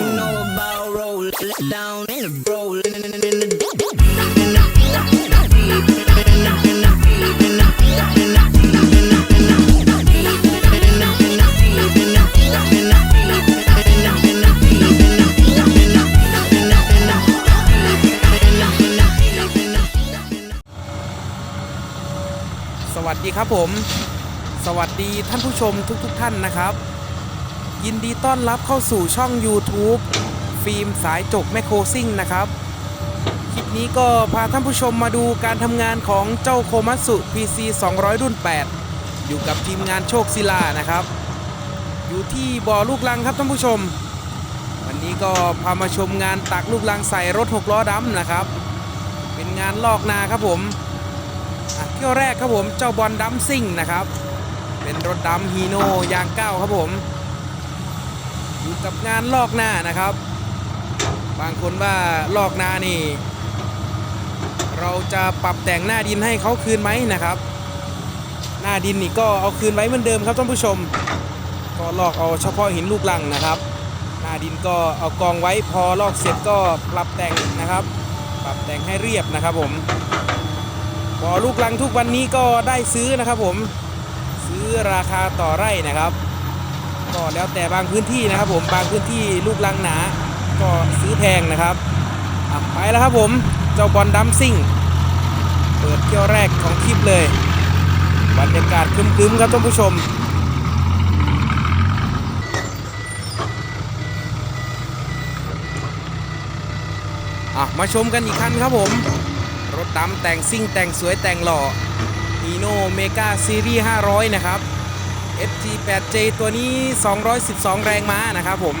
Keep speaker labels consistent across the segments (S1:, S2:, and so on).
S1: you know about rolling down in the rolling in the in the in the in
S2: สวัสดีครับผม สวัสดีท่านผู้ชมทุกๆทท่านนะครับ ยินดีต้อนรับเข้าสู่ช่อง YouTube ฟิล์มสายจกแมคโครซิ่งนะครับ คลิปนี้ก็พาท่านผู้ชมมาดูการทำงานของเจ้าโคมัตสุ PC 200 รุ่น 8 อยู่กับทีมงานโชคศิลานะครับ อยู่ที่บ่อลูกลังครับท่านผู้ชม วันนี้ก็พามาชมงานตักลูกลังใส่รถหกล้อดำนะครับ เป็นงานลอกนาครับผมเที่ยวแรกครับผมเจ้าบอลดัมซิ่งนะครับ เป็นรถดัมฮีโน่ยางเก้าครับผม อยู่กับงานลอกหน้านะครับ บางคนว่าลอกหน้านี่ เราจะปรับแต่งหน้าดินให้เขาคืนไหมนะครับ หน้าดินนี่ก็เอาคืนไว้เหมือนเดิมครับท่านผู้ชม ก็ลอกเอาเฉพาะหินลูกลังนะครับ หน้าดินก็เอากองไว้พอลอกเสร็จก็ปรับแต่งนะครับ ปรับแต่งให้เรียบนะครับผมบ่อลูกลังทุกวันนี้ก็ได้ซื้อนะครับผม ซื้อราคาต่อไร่นะครับ ก็แล้วแต่บางพื้นที่นะครับผมบางพื้นที่ลูกลังหนา ก็ซื้อแพงนะครับไปแล้วครับผมเจ้าบอลดัมซิ่งเปิดเที่ยวแรกของคลิปเลย บรรยากาศครึ้มๆครับท่านผู้ชมมาชมกันอีกคันครับผม รถดำแต่งซิ่งแต่งสวยแต่งหล่อ e n o Mega Series 500 นะครับ FG8J ตัวนี้ 212 แรงม้านะครับผม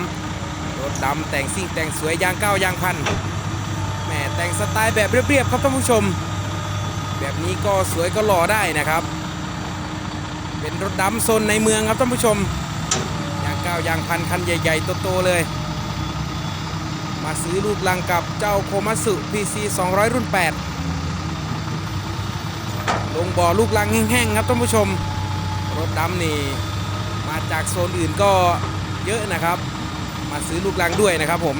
S2: รถดำแต่งซิ่งแต่งสวยยางเก้ายางพันแหมแต่งสไตล์แบบเรียบๆครับท่านผู้ชม แบบนี้ก็สวยก็หล่อได้นะครับ เป็นรถดำโซนในเมืองครับท่านผู้ชม ยางเก้ายางพันคันใหญ่ๆโตๆเลย มาซื้อลูกลังกับเจ้าโคมัสุ PC 200 รุ่น 8 ลงบ่อลูกลังแห้งๆครับท่านผู้ชม ดำนี่มาจากโซนอื่นก็เยอะนะครับ มาซื้อลูกลังด้วยนะครับผม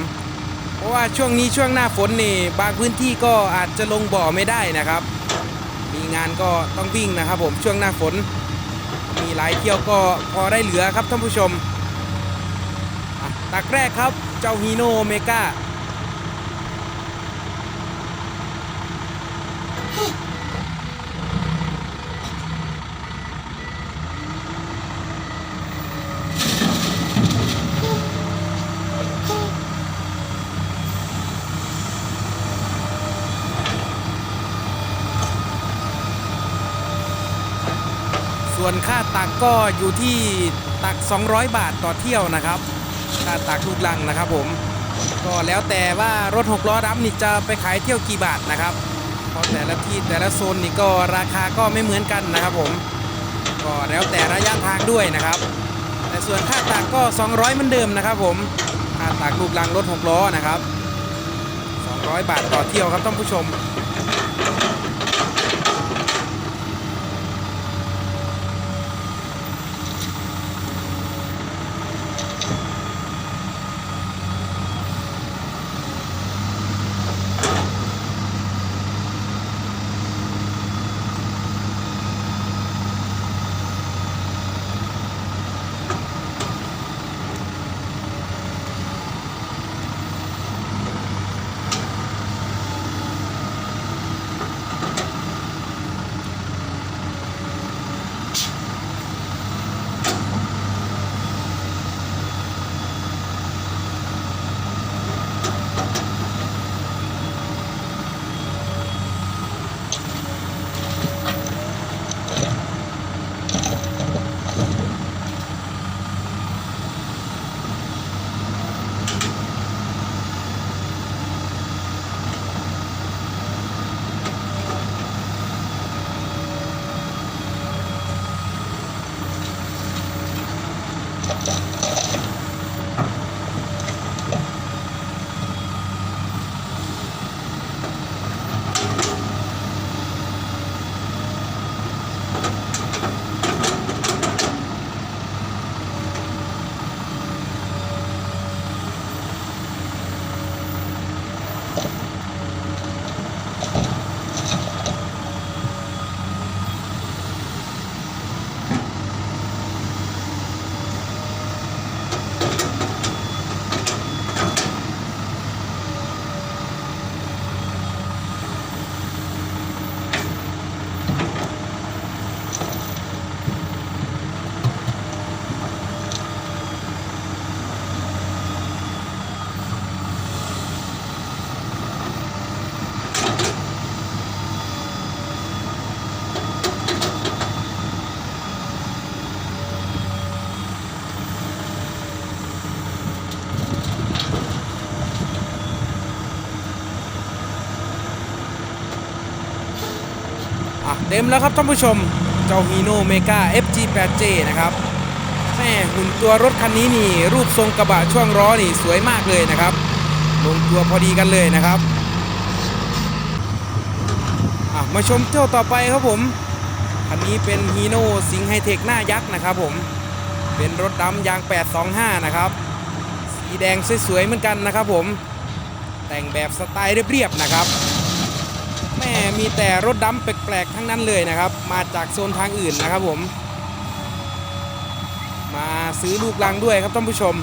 S2: เพราะว่าช่วงนี้ช่วงหน้าฝนนี่บางพื้นที่ก็อาจจะลงบ่อไม่ได้นะครับ มีงานก็ต้องวิ่งนะครับผมช่วงหน้าฝน มีหลายเที่ยวก็พอได้เหลือครับท่านผู้ชมตักแรกครับเจ้าฮีโนเมกา ส่วนค่าตักก็อยู่ที่ตัก 200 บาทต่อเที่ยวนะครับ ค่าตักลูกลังนะครับผม ก็แล้วแต่ว่ารถ 6 ล้อดำนี่จะไปขายเที่ยวกี่บาทนะครับ เพราะแต่ละที่แต่ละโซนนี่ก็ราคาก็ไม่เหมือนกันนะครับผม ก็แล้วแต่ระยะทางด้วยนะครับ แต่ส่วนค่าตักก็ 200เหมือนเดิมนะครับผม ค่าตักลูกลังรถ 6 ล้อนะครับ 200 บาทต่อเที่ยวครับท่านผู้ชม เต็มแล้วครับท่านผู้ชม เจ้าฮีโน่เมกา FG8J นะครับแม่หุ่นตัวรถคันนี้นี่ รูปทรงกระบะช่วงล้อนี่สวยมากเลยนะครับลงตัวพอดีกันเลยนะครับมาชมเที่ยวต่อไปครับผมคันนี้เป็นฮีโน่สิงไฮเทคหน้ายักษ์นะครับผมเป็นรถดำยาง 825 นะครับ สีแดงสวยๆเหมือนกันนะครับผม แต่งแบบสไตล์เรียบๆนะครับ มีแต่รถดำแปลกๆทั้งนั้นเลยนะครับ มาจากโซนทางอื่นนะครับผม มาซื้อลูกลังด้วยครับท่านผู้ชม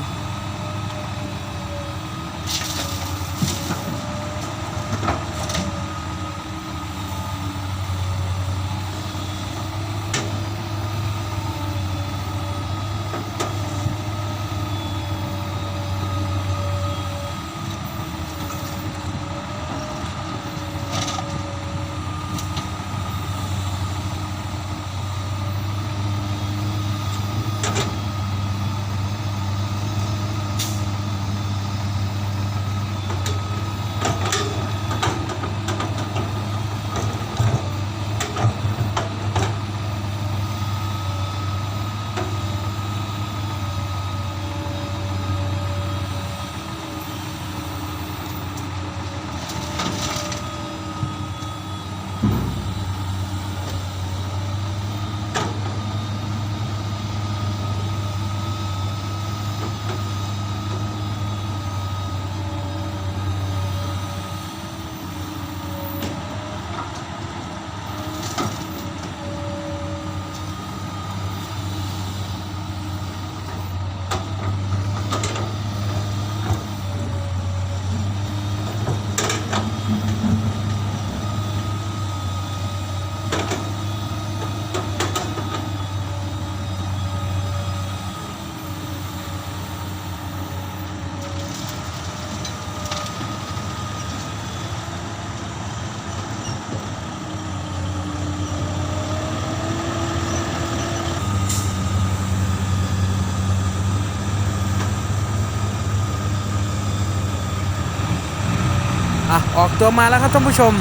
S2: อะออกตัวมาแล้วครับท่านผู้ชม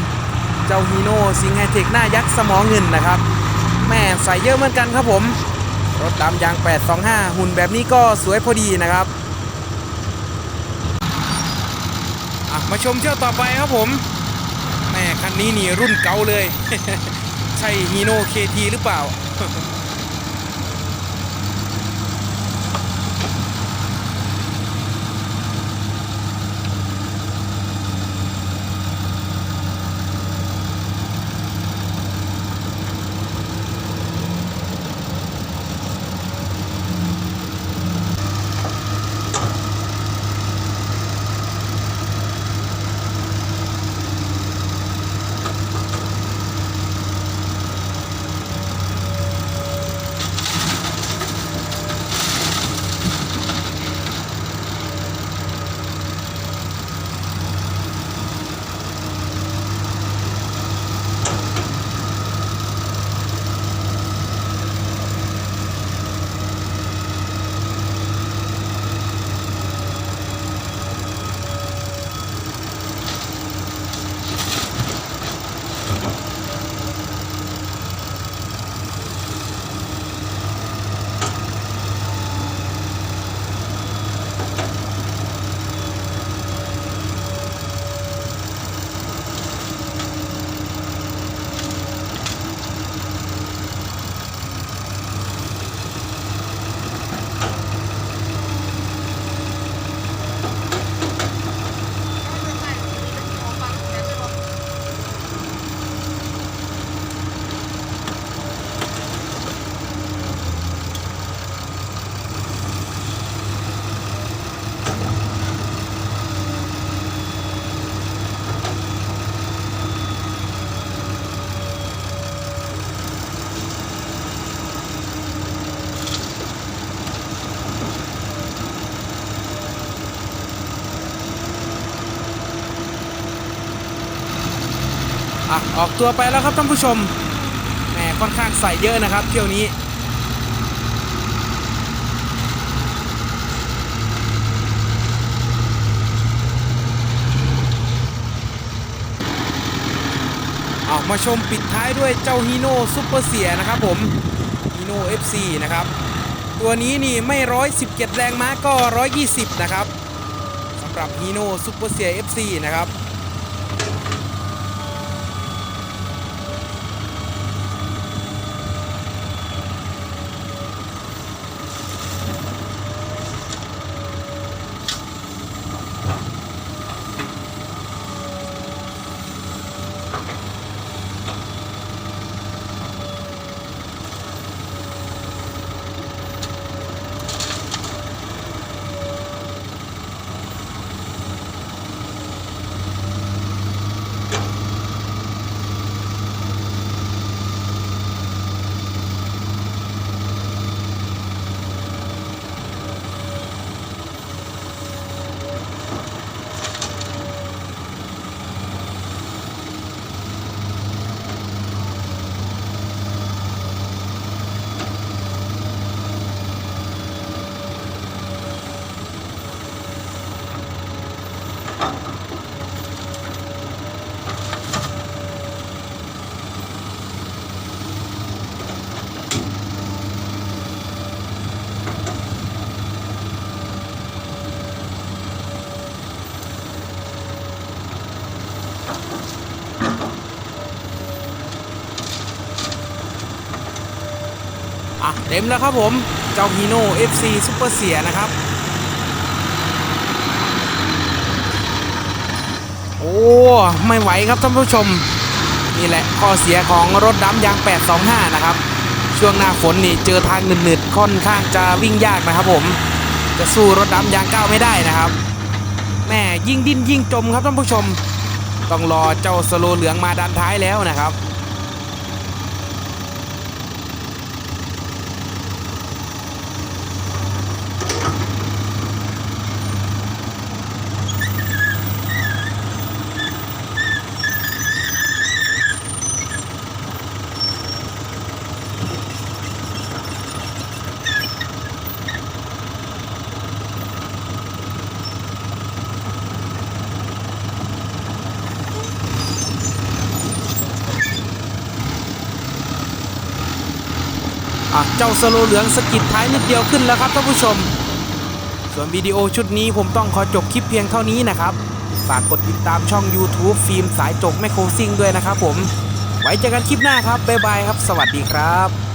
S2: เจ้าฮีโน่สิงไฮเทคหน้ายักษ์สมองเงินนะครับ แม่ใส่เยอะเหมือนกันครับผม รถดำยาง 825 หุ่นแบบนี้ก็สวยพอดีนะครับอะมาชมเที่ยวต่อไปครับผม แม่คันนี้นี่รุ่นเก่าเลย ใช่ฮีโน่เคทีหรือเปล่า ออกตัวไปแล้วครับท่านผู้ชมแหมค่อนข้างใส่เยอะนะครับเที่ยวนี้เอามาชมปิดท้ายด้วยเจ้าฮีโน่ซุปเปอร์เสียนะครับผมฮีโน่ FC นะครับ ตัวนี้นี่ไม่ 117 แรงม้าก็ 120 นะครับสำหรับฮีโน่ซุปเปอร์เสีย FC นะครับ เต็มแล้วครับผม เจ้าฮีโน่ FC ซุปเปอร์เสียนะครับ โอ้ ไม่ไหวครับท่านผู้ชม นี่แหละข้อเสียของรถดำยาง 825 นะครับ ช่วงหน้าฝนนี่เจอทางหนืดๆค่อนข้างจะวิ่งยากนะครับผม จะสู้รถดำยางก้าไม่ได้นะครับ แม่ยิ่งดิ้นยิ่งจมครับท่านผู้ชม ต้องรอเจ้าสโลเหลืองมาดันท้ายแล้วนะครับ เจ้าสโลเหลืองสกิดท้ายนิดเดียวขึ้นแล้วครับท่านผู้ชม ส่วนวิดีโอชุดนี้ผมต้องขอจบคลิปเพียงเท่านี้นะครับ ฝากกดติดตามช่อง YouTube ฟิล์มสายจกแมคโครซิ่งด้วยนะครับผม ไว้เจอกันคลิปหน้าครับ บ๊ายบายครับ สวัสดีครับ